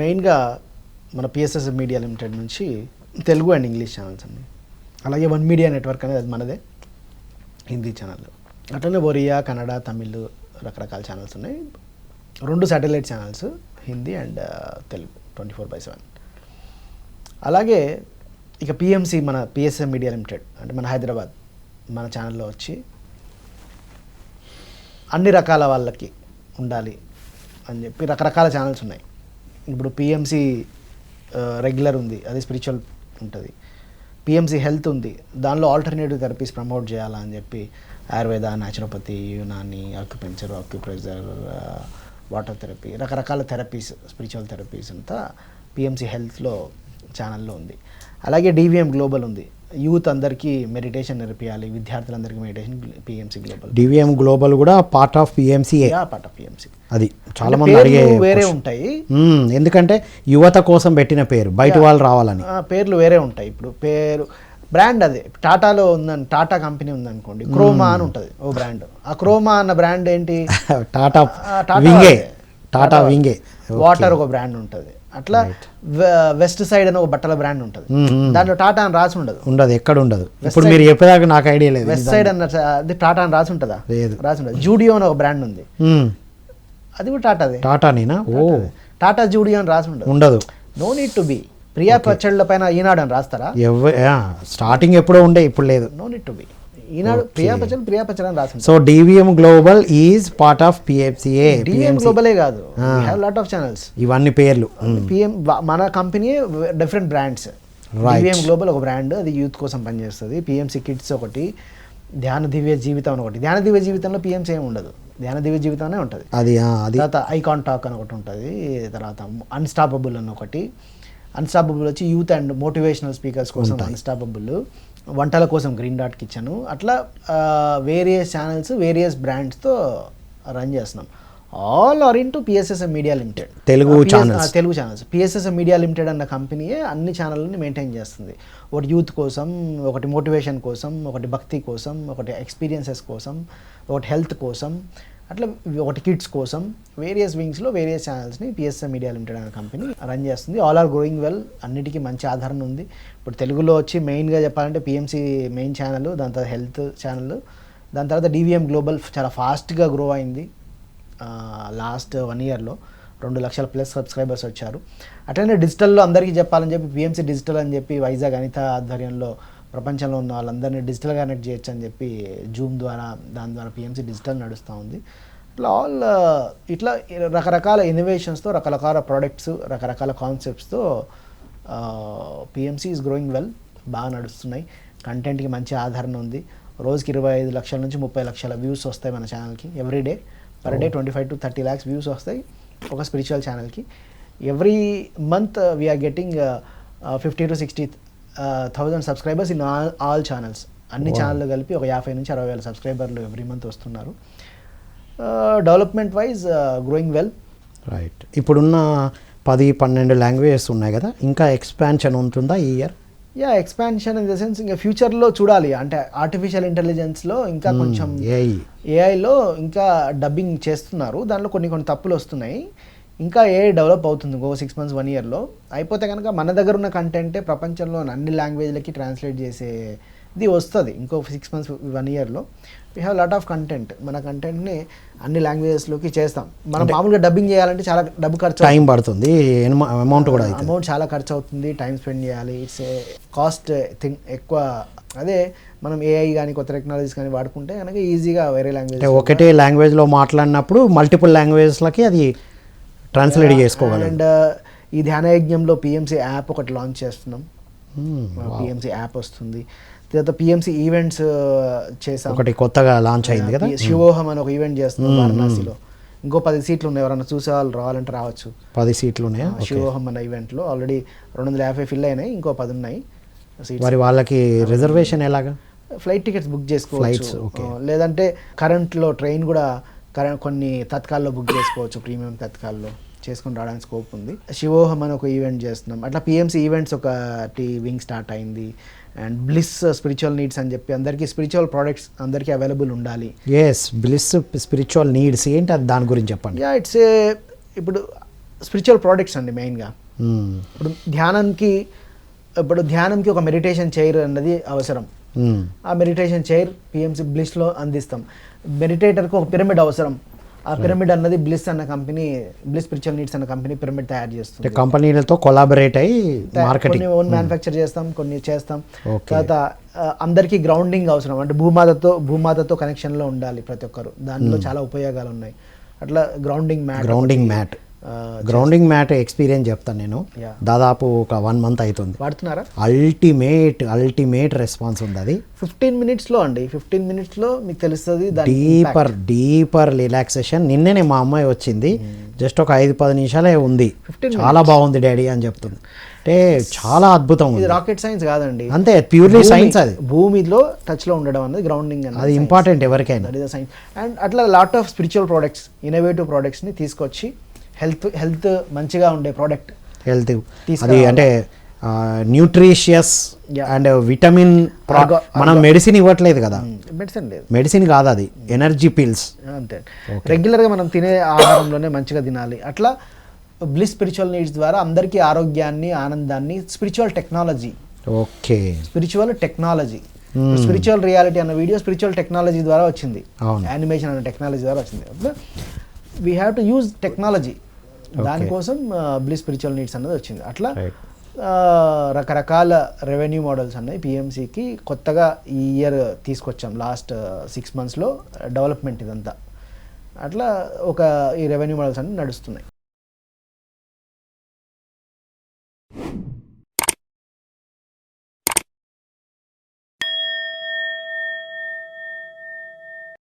మెయిన్గా మన PSS media limited నుంచి తెలుగు అండ్ ఇంగ్లీష్ ఛానల్స్ అండి. అలాగే వన్ మీడియా నెట్వర్క్ అనేది అది మనదే హిందీ ఛానల్ అట్లనే ఒరియా కన్నడ తమిళ్ రకరకాల ఛానల్స్ ఉన్నాయి. రెండు satellite channels Hindi and Telugu twenty four by seven అలాగే ఇక పిఎంసి మన పిఎస్ఎం మీడియా లిమిటెడ్ అంటే మన హైదరాబాద్ మన ఛానల్లో వచ్చి అన్ని రకాల వాళ్ళకి ఉండాలి అని చెప్పి రకరకాల ఛానల్స్ ఉన్నాయి. ఇప్పుడు పిఎంసి రెగ్యులర్ ఉంది అది స్పిరిచువల్ ఉంటుంది. పిఎంసి హెల్త్ ఉంది. దానిలో ఆల్టర్నేటివ్ థెరపీస్ ప్రమోట్ చేయాలా అని చెప్పి Ayurveda naturopathy Unani acupuncture acupressure water therapy రకరకాల థెరపీస్ స్పిరిచువల్ థెరపీస్ అంతా పిఎంసి హెల్త్లో ఛానల్లో ఉంది. అలాగే డివిఎం గ్లోబల్ ఉంది. యూత్ అందరికీ మెడిటేషన్ నేర్పియాలి విద్యార్థులందరికీ meditation PMC global DVM global కూడా part of PMCA part of PMC అది చాలా మంది అడిగే వేరే. ఉంటాయి. ఎందుకంటే యువత కోసం పెట్టిన పేరు బయట వాళ్ళు రావాలని. ఆ, పేర్లు వేరే ఉంటాయి ఇప్పుడు. పేరు బ్రాండ్ అదే. టాటాలో ఉందని టాటా కంపెనీ ఉందనుకోండి క్రోమా అని ఉంటుంది ఓ బ్రాండ్. ఆ క్రోమా అన్న బ్రాండ్ ఏంటి? టాటా టాటా వింగే. టాటా వింగే వాటర్ ఒక బ్రాండ్ ఉంటుంది. అట్లా వెస్ట్ సైడ్ అని ఒక బట్టల బ్రాండ్ ఉంటుంది. దాంట్లో టాటా అని రాసి ఉండదు. ఉండదు ఎక్కడ ఉండదు. ఇప్పుడు మీరు చెప్పేదాకా నాకు ఐడియా లేదు వెస్ట్ సైడ్ అన్న అది టాటా అని రాసి ఉంటుందా? లేదు. రాసి ఉండదు. జూడియో అని ఒక బ్రాండ్ ఉంది. అది కూడా టాటాదే టాటానేనా ఓ. టాటా జూడియో అని రాసి ఉండదు. ఉండదు. No need to be Priya పచ్చళ్ళ పైన ఈనాడు అని రాస్తారా? స్టార్టింగ్ ఎప్పుడో ఉండే ఇప్పుడు లేదు. No need to be Eenadu Priya పచ్చడి ప్రియా పచ్చడి అని రాసి ఉంటుంది so DVM global is part of PFCA DM గ్లోబలే కాదు. లాట్ ఆఫ్ ఛానల్స్ ఇవన్నీ పేర్లు. పిఎం మన company different brands. DVM global ఒక బ్రాండ్ అది యూత్ కోసం పనిచేస్తుంది. పిఎంసి కిడ్స్ ఒకటి ధ్యాన దివ్య జీవితం అని ఒకటి. ధ్యాన దివ్య జీవితంలో పిఎంసి ఏమి ఉండదు. ధ్యాన దివ్య జీవితమే ఉంటుంది. అది తర్వాత ఐకాన్ టాక్ అని ఒకటి ఉంటుంది. తర్వాత అన్స్టాపబుల్ అని ఒకటి. అన్స్టాపబుల్ వచ్చి యూత్ అండ్ మోటివేషనల్ స్పీకర్స్ కోసం అన్స్టాపబుల్ వంటల కోసం గ్రీన్ డాట్ కిచెన్ అట్లా వేరియస్ ఛానల్స్ వేరియస్ బ్రాండ్స్తో రన్ చేస్తున్నాం. All are in to PSSM media limited Telugu channels. Telugu channels PSSM media limited అన్న కంపెనీయే అన్ని ఛానల్ని మెయింటైన్ చేస్తుంది. ఒకటి యూత్ కోసం ఒకటి మోటివేషన్ కోసం ఒకటి భక్తి కోసం ఒకటి ఎక్స్పీరియన్సెస్ కోసం ఒకటి హెల్త్ కోసం అట్లా ఒకటి కిడ్స్ కోసం వేరియస్ వింగ్స్లో వేరియస్ ఛానల్స్ని పిఎస్ఎం మీడియా లిమిటెడ్ అనే కంపెనీ రన్ చేస్తుంది. ఆల్ ఆర్ గ్రోయింగ్ వెల్ అన్నిటికీ మంచి ఆధారణ ఉంది. ఇప్పుడు తెలుగులో వచ్చి మెయిన్గా చెప్పాలంటే పిఎంసి మెయిన్ ఛానల్ దాని తర్వాత హెల్త్ ఛానల్ దాని తర్వాత డివిఎం గ్లోబల్ చాలా ఫాస్ట్గా గ్రో అయింది. లాస్ట్ వన్ ఇయర్లో రెండు లక్షల ప్లస్ సబ్స్క్రైబర్స్ వచ్చారు. అట్లనే డిజిటల్లో అందరికీ చెప్పాలని చెప్పి పిఎంసి డిజిటల్ అని చెప్పి వైజాగ్ అనిత ఆధ్వర్యంలో ప్రపంచంలో ఉన్న వాళ్ళందరినీ డిజిటల్ కనెక్ట్ చేయొచ్చు అని చెప్పి జూమ్ ద్వారా దాని ద్వారా పిఎంసి డిజిటల్ నడుస్తూ ఉంది. ఇట్లా ఆల్ uh, ఇట్లా రకరకాల ఇన్నోవేషన్స్తో రకరకాల ప్రోడక్ట్స్ రకరకాల కాన్సెప్ట్స్తో పిఎంసి ఈజ్ గ్రోయింగ్ వెల్ బాగా నడుస్తున్నాయి. కంటెంట్కి మంచి ఆదరణ ఉంది. రోజుకి ఇరవై ఐదు లక్షల నుంచి ముప్పై లక్షల వ్యూస్ వస్తాయి మన ఛానల్కి every day per day twenty five to thirty lakhs views వస్తాయి ఒక స్పిరిచువల్ ఛానల్కి every month we're getting fifty to sixty thousand subscribers in all all channels అన్ని ఛానళ్ళు కలిపి ఒక యాభై నుంచి అరవై వేల సబ్స్క్రైబర్లు ఎవ్రీ మంత్ వస్తున్నారు. Development wise growing well right ఇప్పుడున్న పది పన్నెండు లాంగ్వేజెస్ ఉన్నాయి కదా ఇంకా ఎక్స్పాన్షన్ ఉంటుందా ఈ year yeah expansion in the sense ఇంకా ఫ్యూచర్లో చూడాలి. అంటే ఆర్టిఫిషియల్ ఇంటెలిజెన్స్లో ఇంకా కొంచెం ఏఐ ఏఐలో ఇంకా డబ్బింగ్ చేస్తున్నారు. దాంట్లో కొన్ని కొన్ని తప్పులు వస్తున్నాయి. ఇంకా ఏఐ డెవలప్ అవుతుంది ఇంకో సిక్స్ మంత్స్ వన్ ఇయర్లో అయిపోతే కనుక మన దగ్గర ఉన్న కంటెంటే ప్రపంచంలో అన్ని లాంగ్వేజ్లకి ట్రాన్స్లేట్ చేసేది వస్తుంది ఇంకో సిక్స్ మంత్స్ వన్ ఇయర్లో we have lot of content మన కంటెంట్ని అన్ని లాంగ్వేజెస్లోకి చేస్తాం. మనం మామూలుగా డబ్బింగ్ చేయాలంటే చాలా డబ్బు ఖర్చు టైం పడుతుంది. అమౌంట్ కూడా అమౌంట్ చాలా ఖర్చు అవుతుంది. టైం స్పెండ్ చేయాలి. ఇట్స్ ఏ కాస్ట్ థింగ్ ఎక్కువ. అదే మనం ఏఐ కానీ కొత్త టెక్నాలజీస్ కానీ వాడుకుంటే కనుక ఈజీగా వేరే లాంగ్వేజ్ ఒకటే లాంగ్వేజ్లో మాట్లాడినప్పుడు మల్టిపుల్ లాంగ్వేజెస్లకి అది ట్రాన్స్లేట్ చేసుకోగలరు అండ్ ఈ ధ్యానయజ్ఞంలో పిఎంసి యాప్ ఒకటి లాంచ్ చేస్తున్నాం. Hmm, పిఎంసి యాప్ వస్తుంది. తర్వాత పిఎంసి ఈవెంట్స్ చేసాం ఒకటి కొత్తగా లాంచ్ అయింది కదా? P- శివోహం అని ఒక ఈవెంట్ చేస్తున్నాం వారణాసిలో. ఇంకో పది సీట్లు ఉన్నాయి. ఎవరైనా చూసే వాళ్ళు రావాలంటే రావచ్చు. పది సీట్లు ఉన్నాయా? శివోహం అన్న ఈవెంట్లో ఆల్రెడీ రెండు వందల యాభై ఫిల్ అయినాయి. ఇంకో పది ఉన్నాయి. మరి వాళ్ళకి రిజర్వేషన్ ఎలాగా? ఫ్లైట్ టికెట్స్ బుక్ చేసుకోవచ్చు. లేదంటే కరెంట్లో ట్రైన్ కూడా కరెంట్ కొన్ని తత్కాల్లో బుక్ చేసుకోవచ్చు ప్రీమియం తత్కాల్లో. చేసుకుని రావడానికి స్కోప్ ఉంది. శివోహం అని ఒక ఈవెంట్ చేస్తున్నాం. అట్లా పిఎంసి ఈవెంట్స్ ఒకటి వింగ్ స్టార్ట్ అయింది. అండ్ బ్లిస్ స్పిరిచువల్ నీడ్స్ అని చెప్పి అందరికీ స్పిరిచువల్ ప్రోడక్ట్స్ అందరికీ అవైలబుల్ ఉండాలి. ఎస్ బ్లిస్ స్పిరిచువల్ నీడ్స్ ఏంటి అది? దాని గురించి చెప్పండి. యా ఇట్స్ ఏ ఇప్పుడు స్పిరిచువల్ ప్రోడక్ట్స్ అండి మెయిన్గా మ్మ్. ఇప్పుడు ధ్యానంకి ఇప్పుడు ధ్యానంకి ఒక మెడిటేషన్ చైర్ అన్నది అవసరం. ఆ మెడిటేషన్ చైర్ పిఎంసి బ్లిస్లో అందిస్తాం. మెడిటేటర్కి ఒక పిరమిడ్ అవసరం. ఆ పిరమిడ్ అన్నది బ్లిస్ అన్న కంపెనీ బ్లిస్ స్పిరిచువల్ నీడ్స్ అన్న కంపెనీ పిరమిడ్ తయారు చేస్తుంది. కంపెనీలతో కొలాబరేట్ అయ్యి మార్కెటింగ్. కొన్ని ఓన్ మ్యానుఫ్యాక్చర్ చేస్తాం కొన్ని చేస్తాం. తర్వాత అందరికీ గ్రౌండింగ్ అవసరం. అంటే భూమాతతో భూమాతతో కనెక్షన్లో ఉండాలి ప్రతి ఒక్కరు. దానిలో చాలా ఉపయోగాలు ఉన్నాయి. అట్లా grounding mat grounding mat grounding mat experience చెప్తాను నేను. దాదాపు ఒక వన్ మంత్ అవుతుంది వాడుతున్నారా? అల్టిమేట్ అల్టిమేట్ రెస్పాన్స్ ఉంది అది. ఫిఫ్టీన్ మినిట్స్లో అండి. ఫిఫ్టీన్ మినిట్స్లో మీకు తెలుస్తుంది డీపర్ డీపర్ రిలాక్సేషన్ నిన్ననే మా అమ్మాయి వచ్చింది. జస్ట్ ఒక ఐదు పది నిమిషాలే ఉంది. 15 చాలా బాగుంది డాడీ అని చెప్తుంది. అంటే చాలా అద్భుతం ఇది రాకెట్ సైన్స్ కాదండి. అంతే ప్యూర్లీ సైన్స్ అది. భూమిలో టచ్లో ఉండడం అనేది గ్రౌండింగ్ అది ఇంపార్టెంట్ ఎవరికైనా. సైన్స్ అండ్ అట్లా lot of spiritual products innovative ప్రోడక్ట్స్ని తీసుకొచ్చి హెల్త్ హెల్త్ మంచిగా ఉండే ప్రోడక్ట్ హెల్త్. అది. అంటే న్యూట్రిషియస్. అండ్ విటమిన్ మనం మెడిసిన్ ఇవ్వట్లేదు కదా. మెడిసిన్ లేదు. మెడిసిన్ కాదు అది. ఎనర్జీ పిల్స్ అంతే. రెగ్యులర్గా మనం తినే ఆహారంలోనే మంచిగా తినాలి. అట్లా బ్లిస్ స్పిరిచువల్ నీడ్స్ ద్వారా అందరికీ ఆరోగ్యాన్ని ఆనందాన్ని spiritual technology okay spiritual technology spiritual reality అన్న వీడియో స్పిరిచువల్ టెక్నాలజీ ద్వారా వచ్చింది. యానిమేషన్ అన్న టెక్నాలజీ ద్వారా వచ్చింది. We have to use technology దానికోసం బ్లిస్ స్పిరిచువల్ నీడ్స్ అన్నది వచ్చింది. అట్లా రకరకాల రెవెన్యూ మోడల్స్ అన్నవి పిఎంసికి కొత్తగా ఈ ఇయర్ తీసుకొచ్చాం. లాస్ట్ సిక్స్ మంత్స్లో డెవలప్మెంట్ ఇదంతా. అట్లా ఒక ఈ రెవెన్యూ మోడల్స్ అన్ని నడుస్తున్నాయి.